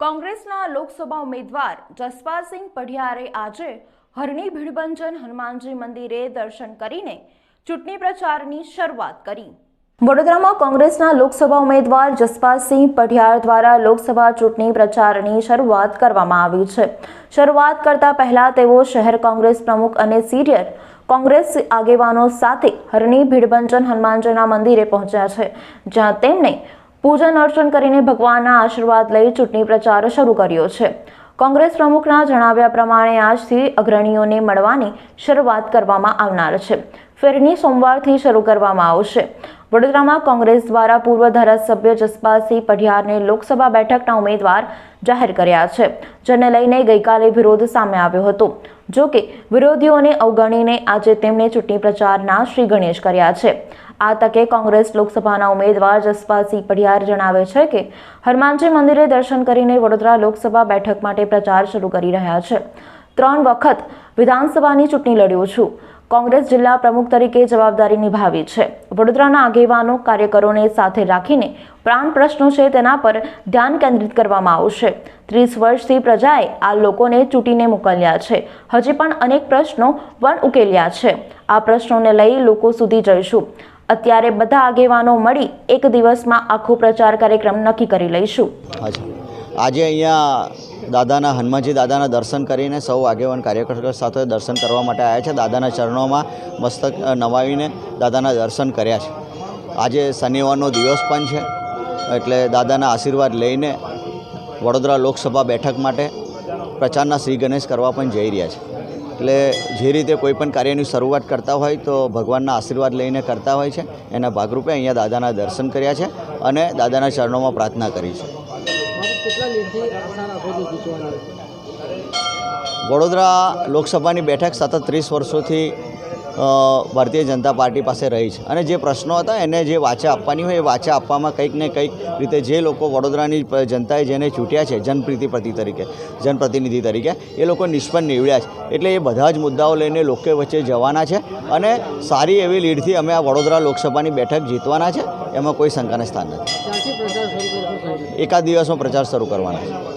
કોંગ્રેસના લોકસભા ઉમેદવાર જસપાલસિંહ પઢિયારે આજે હરણી ભીડભંજન હનુમાનજી મંદિરે દર્શન કરીને ચૂંટણી પ્રચારની શરૂઆત કરી. વડોદરામાં કોંગ્રેસના લોકસભા ઉમેદવાર જસપાલસિંહ પઢિયાર દ્વારા લોકસભા ચૂંટણી પ્રચારની શરૂઆત કરવામાં આવી છે. શરૂઆત કરતા પહેલા તેઓ શહેર કોંગ્રેસ પ્રમુખ અને સિનિયર કોંગ્રેસ આગેવાનો સાથે હરણી ભીડભંજન હનુમાનજીના મંદિરે પહોંચ્યા છે, જ્યાં તેમણે પૂજન અર્ચન કરીને ભગવાનના આશીર્વાદ લઈ ચૂંટણી પ્રચાર શરૂ કર્યો છે. કોંગ્રેસ પ્રમુખના જણાવ્યા પ્રમાણે આજથી અગ્રણીઓને મળવાની શરૂઆત કરવામાં આવનાર છે. ફેરની સોમવારથી શરૂ કરવામાં આવશે. વડોદરામાં કોંગ્રેસ દ્વારા પૂર્વ ધારાસભ્ય જસપાલસિંહ પઢિયારને લોકસભા બેઠકના ઉમેદવાર જાહેર કર્યા છે, જેને લઈને ગઈકાલે વિરોધ સામે આવ્યો હતો. જો કે વિરોધીઓને અવગણીને આજે તેમણે ચૂંટણી પ્રચારના શ્રી ગણેશ કર્યા છે. આ તકે કોંગ્રેસ લોકસભાના ઉમેદવાર જસપાલસિંહ પઢિયાર જણાવે છે કે હનુમાનજી મંદિરે દર્શન કરીને વડોદરા લોકસભા બેઠક માટે પ્રચાર શરૂ કરી રહ્યા છે. ત્રણ વખત વિધાનસભાની ચૂંટણી લડ્યો છું. કોંગ્રેસ જિલ્લા પ્રમુખ તરીકે જવાબદારી નિભાવી છે. વડોદરાના આગેવાનો કાર્યકરોને સાથે રાખીને પ્રાણ પ્રશ્નો છે તેના પર ધ્યાન કેન્દ્રિત કરવામાં આવશે. ત્રીસ વર્ષથી પ્રજાએ આ લોકોને ચૂંટીને મોકલ્યા છે. હજી પણ અનેક પ્રશ્નો પણ ઉકેલ્યા છે. આ પ્રશ્નોને લઈ લોકો સુધી જઈશું. અત્યારે બધા આગેવાનો મળી એક દિવસમાં આખો પ્રચાર કાર્યક્રમ નક્કી કરી લઈશું. આજે અહીંયા દાદાના હનુમાનજી દાદાના દર્શન કરીને સૌ આગેવાન કાર્યકર્તા સાથે દર્શન કરવા માટે આવ્યા છે. દાદાના ચરણોમાં મસ્તક નવાવીને દાદાના દર્શન કર્યા છે. આજે શનિવારનો દિવસ પણ છે, એટલે દાદાના આશીર્વાદ લઈને વડોદરા લોકસભા બેઠક માટે પ્રચારના શ્રી ગણેશ કરવા પણ જઈ રહ્યા છે. એટલે જે રીતે કોઈ પણ કાર્યની શરૂઆત કરતા હોય તો ભગવાનના આશીર્વાદ લઈને કરતા હોય છે. એના ભાગરૂપે અહીંયા દાદાના દર્શન કર્યા છે અને દાદાના ચરણોમાં પ્રાર્થના કરી છે. વડોદરા લોકસભાની બેઠક સતત ત્રીસ વર્ષોથી ભારતીય જનતા પાર્ટી પાસે રહી છે. અને જે પ્રશ્નો હતા, એને જે વાચા આપવાની હોય, એ વાચા આપવામાં કંઈક ને કંઈક રીતે જે લોકો વડોદરાની જનતાએ જેને ચૂંટ્યા છે, જનપ્રીતિ તરીકે, જનપ્રતિનિધિ તરીકે, એ લોકો નિષ્પન્ન નીવડ્યા છે. એટલે એ બધા જ મુદ્દાઓ લઈને લોકો વચ્ચે જવાના છે અને સારી એવી લીડથી અમે આ વડોદરા લોકસભાની બેઠક જીતવાના છે, એમાં કોઈ શંકાને સ્થાન નથી. એકાદ દિવસમાં પ્રચાર શરૂ કરવાના છે.